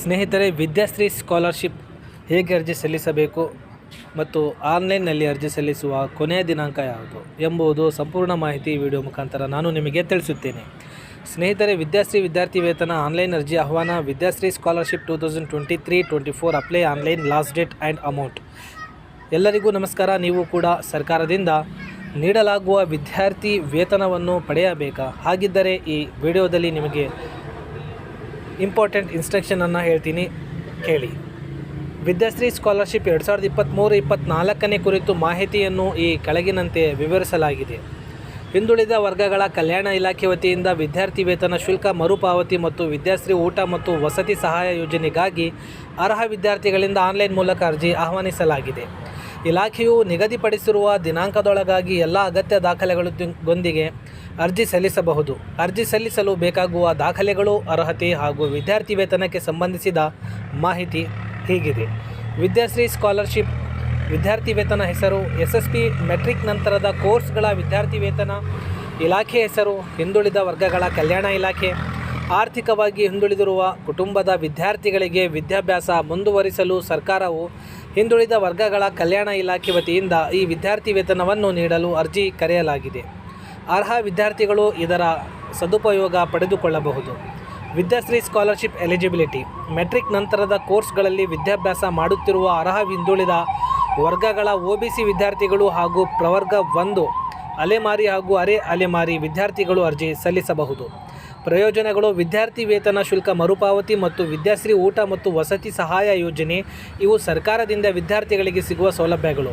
ಸ್ನೇಹಿತರೆ, ವಿದ್ಯಾಶ್ರೀ ಸ್ಕಾಲರ್ಶಿಪ್ ಹೇಗೆ ಅರ್ಜಿ ಸಲ್ಲಿಸಬೇಕು ಮತ್ತು ಆನ್ಲೈನ್ನಲ್ಲಿ ಅರ್ಜಿ ಸಲ್ಲಿಸುವ ಕೊನೆಯ ದಿನಾಂಕ ಯಾವುದು ಎಂಬುದು ಸಂಪೂರ್ಣ ಮಾಹಿತಿ ವಿಡಿಯೋ ಮುಖಾಂತರ ನಾನು ನಿಮಗೆ ತಿಳಿಸುತ್ತೇನೆ. ಸ್ನೇಹಿತರೆ, ವಿದ್ಯಾಶ್ರೀ ವಿದ್ಯಾರ್ಥಿ ವೇತನ ಆನ್ಲೈನ್ ಅರ್ಜಿ ಆಹ್ವಾನ Vidyashree scholarship two thousand twenty three twenty four apply online last date and amount. ಎಲ್ಲರಿಗೂ ನಮಸ್ಕಾರ. ನೀವು ಕೂಡ ಸರ್ಕಾರದಿಂದ ನೀಡಲಾಗುವ ವಿದ್ಯಾರ್ಥಿ ವೇತನವನ್ನು ಪಡೆಯಬೇಕಾ? ಹಾಗಿದ್ದರೆ ಈ ವಿಡಿಯೋದಲ್ಲಿ ನಿಮಗೆ ಇಂಪಾರ್ಟೆಂಟ್ ಇನ್ಸ್ಟ್ರಕ್ಷನನ್ನು ಹೇಳ್ತೀನಿ, ಕೇಳಿ. ವಿದ್ಯಾಶ್ರೀ ಸ್ಕಾಲರ್ಶಿಪ್ ಎರಡು ಸಾವಿರದ ಇಪ್ಪತ್ತ್ಮೂರು ಇಪ್ಪತ್ತ್ನಾಲ್ಕನೇ ಕುರಿತು ಮಾಹಿತಿಯನ್ನು ಈ ಕೆಳಗಿನಂತೆ ವಿವರಿಸಲಾಗಿದೆ. ಹಿಂದುಳಿದ ವರ್ಗಗಳ ಕಲ್ಯಾಣ ಇಲಾಖೆ ವತಿಯಿಂದ ವಿದ್ಯಾರ್ಥಿ ವೇತನ ಶುಲ್ಕ, ಮರುಪಾವತಿ ಮತ್ತು ವಿದ್ಯಾಶ್ರೀ ಊಟ ಮತ್ತು ವಸತಿ ಸಹಾಯ ಯೋಜನೆಗಾಗಿ ಅರ್ಹ ವಿದ್ಯಾರ್ಥಿಗಳಿಂದ ಆನ್ಲೈನ್ ಮೂಲಕ ಅರ್ಜಿ ಆಹ್ವಾನಿಸಲಾಗಿದೆ. ಇಲಾಖೆಯು ನಿಗದಿಪಡಿಸಿರುವ ದಿನಾಂಕದೊಳಗಾಗಿ ಎಲ್ಲ ಅಗತ್ಯ ದಾಖಲೆಗಳೊಂದಿಗೆ ಅರ್ಜಿ ಸಲ್ಲಿಸಬಹುದು. ಅರ್ಜಿ ಸಲ್ಲಿಸಲು ಬೇಕಾಗುವ ದಾಖಲೆಗಳು, ಅರ್ಹತೆ ಹಾಗೂ ವಿದ್ಯಾರ್ಥಿ ವೇತನಕ್ಕೆ ಸಂಬಂಧಿಸಿದ ಮಾಹಿತಿ ಹೀಗಿದೆ. ವಿದ್ಯಾಶ್ರೀ ಸ್ಕಾಲರ್ಶಿಪ್, ವಿದ್ಯಾರ್ಥಿ ವೇತನ ಹೆಸರು ಎಸ್ ಎಸ್ ಪಿ ಮೆಟ್ರಿಕ್ ನಂತರದ ಕೋರ್ಸ್ಗಳ ವಿದ್ಯಾರ್ಥಿ ವೇತನ, ಇಲಾಖೆ ಹೆಸರು, ಹಿಂದುಳಿದ ವರ್ಗಗಳ ಕಲ್ಯಾಣ ಇಲಾಖೆ, ಆರ್ಥಿಕವಾಗಿ ಹಿಂದುಳಿದಿರುವ ಕುಟುಂಬದ ವಿದ್ಯಾರ್ಥಿಗಳಿಗೆ ವಿದ್ಯಾಭ್ಯಾಸ ಮುಂದುವರಿಸಲು ಸರ್ಕಾರವು ಹಿಂದುಳಿದ ವರ್ಗಗಳ ಕಲ್ಯಾಣ ಇಲಾಖೆ ವತಿಯಿಂದ ಈ ವಿದ್ಯಾರ್ಥಿ ವೇತನವನ್ನು ನೀಡಲು ಅರ್ಜಿ ಕರೆಯಲಾಗಿದೆ. ಅರ್ಹ ವಿದ್ಯಾರ್ಥಿಗಳು ಇದರ ಸದುಪಯೋಗ ಪಡೆದುಕೊಳ್ಳಬಹುದು. ವಿದ್ಯಾಶ್ರೀ ಸ್ಕಾಲರ್ಶಿಪ್ ಎಲಿಜಿಬಿಲಿಟಿ, ಮೆಟ್ರಿಕ್ ನಂತರದ ಕೋರ್ಸ್ಗಳಲ್ಲಿ ವಿದ್ಯಾಭ್ಯಾಸ ಮಾಡುತ್ತಿರುವ ಅರ್ಹ ಹಿಂದುಳಿದ ವರ್ಗಗಳ ಒ ಬಿ ಸಿ ವಿದ್ಯಾರ್ಥಿಗಳು ಹಾಗೂ ಪ್ರವರ್ಗ ಒಂದು, ಅಲೆಮಾರಿ ಹಾಗೂ ಅರೆ ಅಲೆಮಾರಿ ವಿದ್ಯಾರ್ಥಿಗಳು ಅರ್ಜಿ ಸಲ್ಲಿಸಬಹುದು. ಪ್ರಯೋಜನಗಳು, ವಿದ್ಯಾರ್ಥಿ ವೇತನ ಶುಲ್ಕ ಮರುಪಾವತಿ ಮತ್ತು ವಿದ್ಯಾಶ್ರೀ ಊಟ ಮತ್ತು ವಸತಿ ಸಹಾಯ ಯೋಜನೆ, ಇವು ಸರ್ಕಾರದಿಂದ ವಿದ್ಯಾರ್ಥಿಗಳಿಗೆ ಸಿಗುವ ಸೌಲಭ್ಯಗಳು.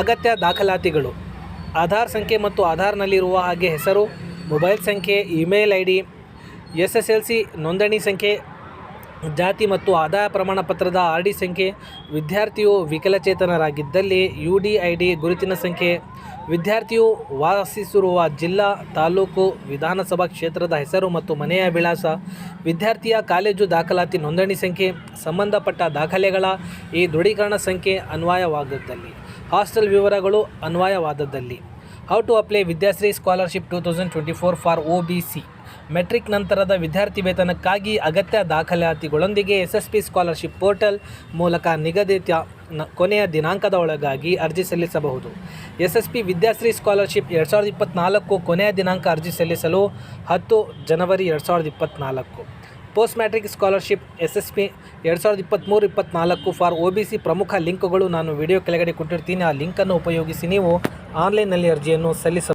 ಅಗತ್ಯ ದಾಖಲಾತಿಗಳು. ಆಧಾರ್ ಸಂಖ್ಯೆ ಮತ್ತು ಆಧಾರ್ನಲ್ಲಿರುವ ಹಾಗೆ ಹೆಸರು, ಮೊಬೈಲ್ ಸಂಖ್ಯೆ, email I D S S L C ನೋಂದಣಿ ಸಂಖ್ಯೆ ಜಾತಿ ಮತ್ತು ಆದಾಯ ಪ್ರಮಾಣ ಪತ್ರದ ಆರ್ ಡಿ ಸಂಖ್ಯೆ, ವಿದ್ಯಾರ್ಥಿಯು ವಿಕಲಚೇತನರಾಗಿದ್ದಲ್ಲಿ ಯು ಡಿ ಐ ಡಿ ಗುರುತಿನ ಸಂಖ್ಯೆ, ವಿದ್ಯಾರ್ಥಿಯು ವಾಸಿಸಿರುವ ಜಿಲ್ಲಾ, ತಾಲೂಕು, ವಿಧಾನಸಭಾ ಕ್ಷೇತ್ರದ ಹೆಸರು ಮತ್ತು ಮನೆಯ ವಿಳಾಸ, ವಿದ್ಯಾರ್ಥಿಯ ಕಾಲೇಜು ದಾಖಲಾತಿ ನೋಂದಣಿ ಸಂಖ್ಯೆ, ಸಂಬಂಧಪಟ್ಟ ದಾಖಲೆಗಳ ಈ ದೃಢೀಕರಣ ಸಂಖ್ಯೆ ಅನ್ವಯವಾದದ್ದಲ್ಲಿ. ಹಾಸ್ಟೆಲ್ ವಿವರಗಳು ಅನ್ವಯವಾದದ್ದಲ್ಲಿ. How to apply Vidyashri scholarship two thousand twenty four for O B C. Matric ನಂತರದ ವಿದ್ಯಾರ್ಥಿ ವೇತನಕ್ಕಾಗಿ ಅಗತ್ಯ ದಾಖಲಾತಿಗಳೊಂದಿಗೆ S S P scholarship portal ಮೂಲಕ ನಿಗದಿತ ಕೊನೆಯ ದಿನಾಂಕದ ಒಳಗಾಗಿ ಅರ್ಜಿ ಸಲ್ಲಿಸಬಹುದು. S S P Vidyashri scholarship ಎರಡು ಸಾವಿರದ ಇಪ್ಪತ್ತ್ನಾಲ್ಕು ಕೊನೆಯ ದಿನಾಂಕ ಅರ್ಜಿ ಸಲ್ಲಿಸಲು ಹತ್ತು ಜನವರಿ ಎರಡು ಸಾವಿರದ ಇಪ್ಪತ್ತ್ನಾಲ್ಕು post matric scholarship S S P ಎರಡು ಸಾವಿರದ ಇಪ್ಪತ್ತ್ಮೂರು ಇಪ್ಪತ್ತ್ನಾಲ್ಕು ಫಾರ್ ಒ ಬಿ ಸಿ ಪ್ರಮುಖ ಲಿಂಕ್ಗಳು ನಾನು ವಿಡಿಯೋ ಕೆಳಗಡೆ ಕೊಟ್ಟಿರ್ತೀನಿ. ಆ ಲಿಂಕನ್ನು ಉಪಯೋಗಿಸಿ ನೀವು ಆನ್ಲೈನ್ನಲ್ಲಿ ಅರ್ಜಿಯನ್ನು ಸಲ್ಲಿಸ